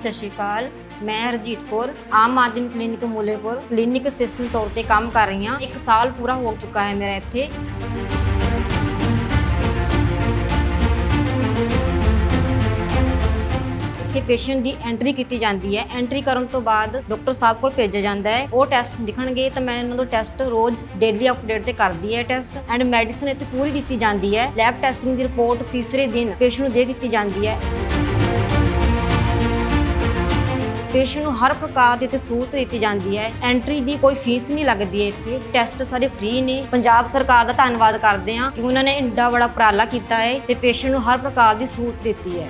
ਸਤਿ ਸ਼੍ਰੀ ਅਕਾਲ। ਮੈਂ Harjeet Kaur, Aam Aadmi clinic Mulepur, clinic assistant ਤੌਰ ਤੇ ਕੰਮ ਕਰ ਰਹੀ ਹਾਂ। ਇੱਕ ਸਾਲ ਪੂਰਾ ਹੋ ਚੁੱਕਾ ਹੈ ਮੇਰਾ ਇੱਥੇ। ਇੱਥੇ ਪੇਸ਼ੈਂਟ ਦੀ ਐਂਟਰੀ ਕੀਤੀ ਜਾਂਦੀ ਹੈ। ਐਂਟਰੀ ਕਰਨ ਤੋਂ ਬਾਅਦ ਡਾਕਟਰ ਸਾਹਿਬ ਕੋਲ ਭੇਜਿਆ ਜਾਂਦਾ ਹੈ। ਉਹ ਟੈਸਟ ਲਿਖਣਗੇ ਤਾਂ ਮੈਂ ਉਹਨਾਂ ਦਾ ਟੈਸਟ ਰੋਜ਼ ਡੇਲੀ ਅਪਡੇਟ ਤੇ ਕਰਦੀ ਹੈ ਟੈਸਟ ਐਂਡ ਮੈਡੀਸਨ ਇੱਥੇ ਪੂਰੀ ਦਿੱਤੀ ਜਾਂਦੀ ਹੈ। ਲੈਬ ਟੈਸਟਿੰਗ ਦੀ ਰਿਪੋਰਟ ਤੀਸਰੇ ਦਿਨ ਪੇਸ਼ੈਂਟ ਨੂੰ ਦੇ ਦਿੱਤੀ ਜਾਂਦੀ ਹੈ। ਪੇਸ਼ੈਂਟ ਨੂੰ ਹਰ ਪ੍ਰਕਾਰ ਦੀ ਤੇ ਸਹੂਲਤ ਦਿੱਤੀ ਜਾਂਦੀ ਹੈ। ਐਂਟਰੀ ਦੀ ਕੋਈ ਫੀਸ ਨਹੀਂ ਲੱਗਦੀ ਹੈ ਇੱਥੇ। ਟੈਸਟ ਸਾਰੇ ਫ੍ਰੀ ਨੇ। ਪੰਜਾਬ ਸਰਕਾਰ ਦਾ ਧੰਨਵਾਦ ਕਰਦੇ ਹਾਂ ਕਿ ਉਹਨਾਂ ਨੇ ਇੰਡਾ ਬੜਾ ਉਪਰਾਲਾ ਕੀਤਾ ਹੈ ਤੇ ਪੇਸ਼ੈਂਟ ਨੂੰ ਹਰ ਪ੍ਰਕਾਰ ਦੀ ਸਹੂਲਤ ਦਿੱਤੀ ਹੈ।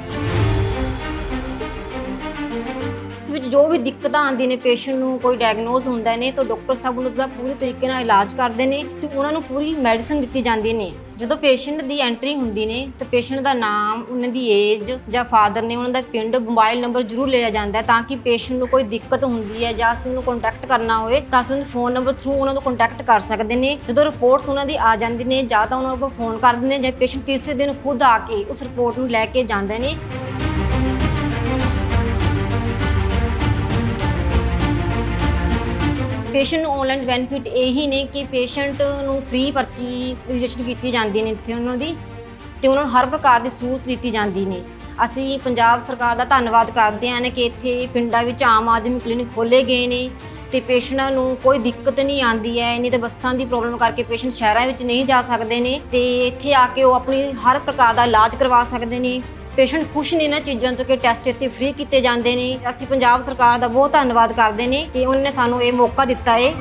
ਇਸ ਵਿੱਚ ਜੋ ਵੀ ਦਿੱਕਤਾਂ ਆਉਂਦੀਆਂ ਨੇ ਪੇਸ਼ੈਂਟ ਨੂੰ ਕੋਈ ਡਾਇਗਨੋਸ ਹੁੰਦਾ ਨੇ, ਤਾਂ ਡਾਕਟਰ ਸਾਹਿਬ ਉਹਨਾਂ ਦਾ ਪੂਰੀ ਤਰੀਕੇ ਨਾਲ ਇਲਾਜ ਕਰਦੇ ਨੇ ਤੇ ਉਹਨਾਂ ਨੂੰ ਪੂਰੀ ਮੈਡੀਸਿਨ ਦਿੱਤੀ ਜਾਂਦੀ ਨੇ। ਜਦੋਂ ਪੇਸ਼ੈਂਟ ਦੀ ਐਂਟਰੀ ਹੁੰਦੀ ਨੇ, ਤਾਂ ਪੇਸ਼ੈਂਟ ਦਾ ਨਾਮ, ਉਹਨਾਂ ਦੀ ਏਜ ਜਾਂ ਫਾਦਰ ਨੇ ਉਹਨਾਂ ਦਾ ਪਿੰਡ ਮੋਬਾਈਲ ਨੰਬਰ ਜ਼ਰੂਰ ਲਿਆ ਜਾਂਦਾ ਹੈ ਤਾਂ ਕਿ ਪੇਸ਼ੈਂਟ ਨੂੰ ਕੋਈ ਦਿੱਕਤ ਹੁੰਦੀ ਹੈ ਜਾਂ ਅਸੀਂ ਉਹਨੂੰ ਕੰਟੈਕਟ ਕਰਨਾ ਹੋਵੇ ਤਾਂ ਅਸੀਂ ਉਹਨੂੰ ਫੋਨ ਨੰਬਰ ਥਰੂ ਉਹਨਾਂ ਨੂੰ ਕੰਟੈਕਟ ਕਰ ਸਕਦੇ ਨੇ। ਜਦੋਂ ਰਿਪੋਰਟਸ ਉਹਨਾਂ ਦੀ ਆ ਜਾਂਦੀ ਨੇ ਜਾਂ ਤਾਂ ਉਹਨਾਂ ਨੂੰ ਫੋਨ ਕਰ ਦਿੰਦੇ ਜਾਂ ਪੇਸ਼ੈਂਟ ਤੀਸਰੇ ਦਿਨ ਖੁਦ ਆ ਕੇ ਉਸ ਰਿਪੋਰਟ ਨੂੰ ਲੈ ਕੇ ਜਾਂਦੇ ਨੇ। ਪੇਸ਼ੈਂਟ ਨੂੰ ਆਨਲਾਈਨ ਬੈਨੀਫਿਟ ਇਹੀ ਨੇ ਕਿ ਪੇਸ਼ੈਂਟ ਨੂੰ ਫ੍ਰੀ ਪਰਚੀ ਰਜਿਸਟਰ ਕੀਤੀ ਜਾਂਦੀ ਨੇ ਇੱਥੇ ਉਹਨਾਂ ਦੀ ਤੇ ਉਹਨਾਂ ਨੂੰ ਹਰ ਪ੍ਰਕਾਰ ਦੀ ਸਹੂਲਤ ਦਿੱਤੀ ਜਾਂਦੀ ਨੇ। ਅਸੀਂ ਪੰਜਾਬ ਸਰਕਾਰ ਦਾ ਧੰਨਵਾਦ ਕਰਦੇ ਹਾਂ ਕਿ ਇੱਥੇ ਪਿੰਡਾਂ ਵਿੱਚ ਆਮ ਆਦਮੀ ਕਲੀਨਿਕ ਖੋਲੇ ਗਏ ਨੇ ਤੇ ਪੇਸ਼ੈਂਟਾਂ ਨੂੰ ਕੋਈ ਦਿੱਕਤ ਨਹੀਂ ਆਉਂਦੀ ਹੈ ਨਹੀਂ ਤੇ ਬੱਸਾਂ ਦੀ ਪ੍ਰੋਬਲਮ ਕਰਕੇ ਪੇਸ਼ੈਂਟ ਸ਼ਹਿਰਾਂ ਵਿੱਚ ਨਹੀਂ ਜਾ ਸਕਦੇ ਨੇ ਤੇ ਇੱਥੇ ਆ ਕੇ ਉਹ ਆਪਣੀ ਹਰ ਪ੍ਰਕਾਰ ਦਾ ਇਲਾਜ ਕਰਵਾ ਸਕਦੇ ਨੇ। ਪੇਸ਼ੈਂਟ ਖੁਸ਼ ਨੇ ਇਹਨਾਂ ਚੀਜ਼ਾਂ ਤੋਂ ਕਿ ਟੈਸਟ ਇੱਥੇ ਫ੍ਰੀ ਕੀਤੇ ਜਾਂਦੇ ਨੇ। ਅਸੀਂ ਪੰਜਾਬ ਸਰਕਾਰ ਦਾ ਬਹੁਤ ਧੰਨਵਾਦ ਕਰਦੇ ਨੇ ਕਿ ਉਹਨਾਂ ਨੇ ਸਾਨੂੰ ਇਹ ਮੌਕਾ ਦਿੱਤਾ ਹੈ